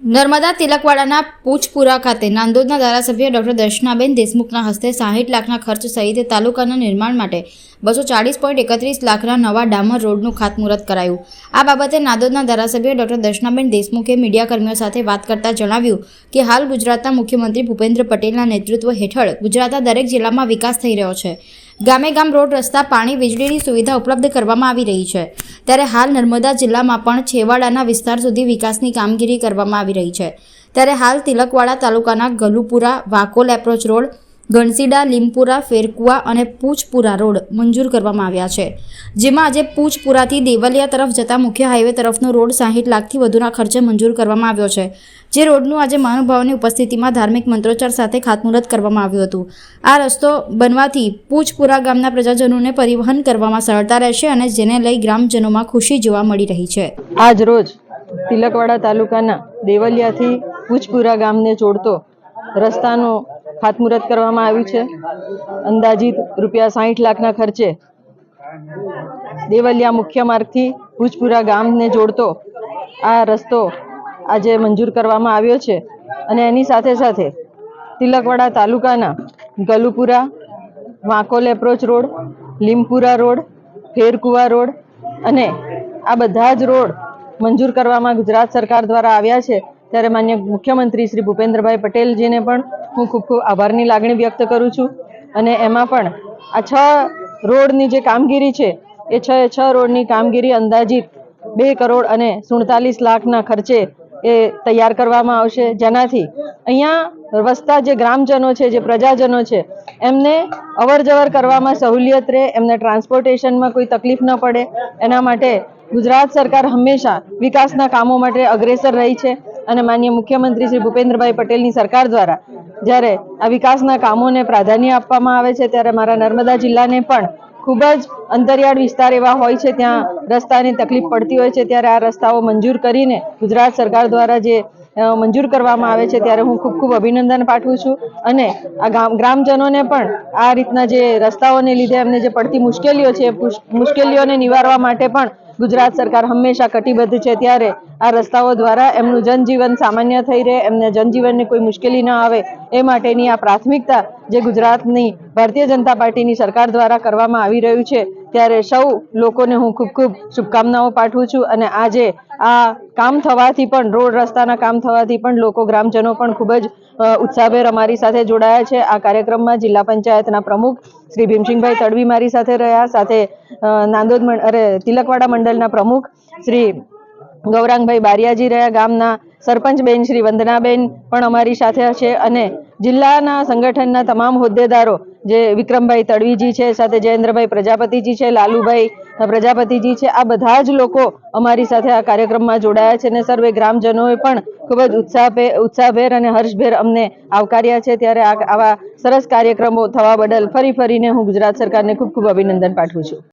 નર્મદા તિલકવાડાના પૂછપુરા ખાતે નાંદોદના ધારાસભ્ય ડોક્ટર દર્શનાબેન દેશમુખના હસ્તે સાહીઠ લાખના ખર્ચ સહિત તાલુકાના નિર્માણ માટે બસો ચાળીસ પોઈન્ટ એકત્રીસ લાખના નવા ડામર રોડનું ખાતમુહૂર્ત કરાયું. આ બાબતે નાંદોદના ધારાસભ્ય ડોક્ટર દર્શનાબેન દેશમુખે મીડિયાકર્મીઓ સાથે વાત કરતા જણાવ્યું કે હાલ ગુજરાતના મુખ્યમંત્રી ભૂપેન્દ્ર પટેલના નેતૃત્વ હેઠળ ગુજરાતના દરેક જિલ્લામાં વિકાસ થઈ રહ્યો છે. ગામે ગામ રોડ રસ્તા પાણી વીજળીની સુવિધા ઉપલબ્ધ કરવામાં આવી રહી છે. ત્યારે હાલ નર્મદા જિલ્લામાં પણ છેવાડાના વિસ્તાર સુધી વિકાસની કામગીરી કરવામાં આવી રહી છે. ત્યારે હાલ તિલકવાડા તાલુકાના ગલુપુરા વાકોલ એપ્રોચ રોડ ગણસીડા લીમપુરા ફેરકુવા અને પૂછપુરા રોડ મંજૂર કરવામાં આવ્યા છે, જેમાં આજે પૂછપુરાથી દેવલિયા તરફ જતા મુખ્ય હાઈવે તરફનો રોડ સાહીઠ લાખથી વધુના ખર્ચે મંજૂર કરવામાં આવ્યો છે, જે રોડનું આજે મહાનુભાવોની ઉપસ્થિતિમાં ધાર્મિક મંત્રોચ્ચાર સાથે ખાતમુહૂર્ત કરવામાં આવ્યું હતું. આ રસ્તો બનવાથી પૂજપુરા ગામના પ્રજાજનોને પરિવહન કરવામાં સરળતા રહેશે અને જેને લઈ ગ્રામજનોમાં ખુશી જોવા મળી રહી છે. આજ રોજ તિલકવાડા તાલુકાના દેવલિયાથી પૂજપુરા ગામને જોડતો રસ્તાનું ખાતમુહૂર્ત કરવામાં આવ્યું છે. અંદાજિત રૂપિયા સાહીઠ લાખના ખર્ચે દેવલિયા મુખ્ય માર્ગથી ભુજપુરા ગામને જોડતો આ રસ્તો આજે મંજૂર કરવામાં આવ્યો છે અને એની સાથે સાથે તિલકવાડા તાલુકાના Galupura, Vankol approach road, Limpura road, Ferkuva road અને આ બધા જ રોડ મંજૂર કરવામાં ગુજરાત સરકાર દ્વારા આવ્યા છે. ત્યારે માન્ય મુખ્યમંત્રી શ્રી ભૂપેન્દ્રભાઈ પટેલજીને પણ હું ખૂબ ખૂબ આભારની લાગણી વ્યક્ત કરું છું. અને એમાં પણ આ છ રોડની જે કામગીરી છે, એ છ છ રોડની કામગીરી અંદાજિત બે કરોડ અને સુડતાલીસ લાખના ખર્ચે એ તૈયાર કરવામાં આવશે. જેનાથી અહીંયા વસતા જે ગ્રામજનો છે, જે પ્રજાજનો છે, એમને અવર કરવામાં સહુલિયત રહે, એમને ટ્રાન્સપોર્ટેશનમાં કોઈ તકલીફ ન પડે. એના માટે ગુજરાત સરકાર હંમેશા વિકાસના કામો માટે અગ્રેસર રહી છે. અને માન્ય મુખ્યમંત્રી શ્રી ભૂપેન્દ્રભાઈ પટેલની સરકાર દ્વારા જ્યારે આ વિકાસના કામોને પ્રાધાન્ય આપવામાં આવે છે, ત્યારે મારા નર્મદા જિલ્લાને પણ ખૂબ જ અંતરિયાળ વિસ્તાર એવા હોય છે, ત્યાં રસ્તાની તકલીફ પડતી હોય છે, ત્યારે આ રસ્તાઓ મંજૂર કરીને ગુજરાત સરકાર દ્વારા જે મંજૂર કરવામાં આવે છે, ત્યારે હું ખૂબ ખૂબ અભિનંદન પાઠવું છું. અને આ ગ્રામજનોને પણ આ રીતના જે રસ્તાઓને લીધે એમને જે પડતી મુશ્કેલીઓ છે મુશ્કેલીઓને નિવારવા માટે પણ ગુજરાત સરકાર હંમેશા કટિબદ્ધ છે ત્યારે આ રસ્તાઓ દ્વારા એમનું જનજીવન સામાન્ય થઈ રહે, એમને જનજીવનને કોઈ મુશ્કેલી ન આવે, એ માટેની આ પ્રાથમિકતા જે ગુજરાતની ભારતીય જનતા પાર્ટીની સરકાર દ્વારા કરવામાં આવી રહ્યું છે. ત્યારે સૌ લોકોને હું ખૂબ ખૂબ શુભકામનાઓ પાઠવું છું અને આજે આ કામ થવાથી પણ, રોડ રસ્તાના કામ થવાથી પણ લોકો, ગ્રામજનો પણ ખૂબ જ ઉત્સાહભેર અમારી સાથે જોડાયા છે. આ કાર્યક્રમમાં જિલ્લા પંચાયતના પ્રમુખ શ્રી ભીમસિંહભાઈ તડવી મારી સાથે રહ્યા. સાથે નાંદોદ અરે, તિલકવાડા મંડળના પ્રમુખ શ્રી ગૌરાંગભાઈ બારિયાજી રહ્યા. ગામના સરપંચ બેન શ્રી વંદનાબેન પણ અમારી સાથે છે અને જિલ્લાના સંગઠનના તમામ હોદ્દેદારો જે વિક્રમભાઈ તડવીજી છે, સાથે જયેન્દ્રભાઈ પ્રજાપતિજી છે, લાલુભાઈ પ્રજાપતિજી છે, આ બધા જ લોકો અમારી સાથે આ કાર્યક્રમમાં જોડાયા છે અને સર્વે ગ્રામજનોએ પણ ખૂબ જ ઉત્સાહભેર ઉત્સાહભેર અને હર્ષભેર અમને આવકાર્યા છે. ત્યારે આવા સરસ કાર્યક્રમો થવા બદલ ફરી ફરીને હું ગુજરાત સરકારને ખૂબ ખૂબ અભિનંદન પાઠવું છું.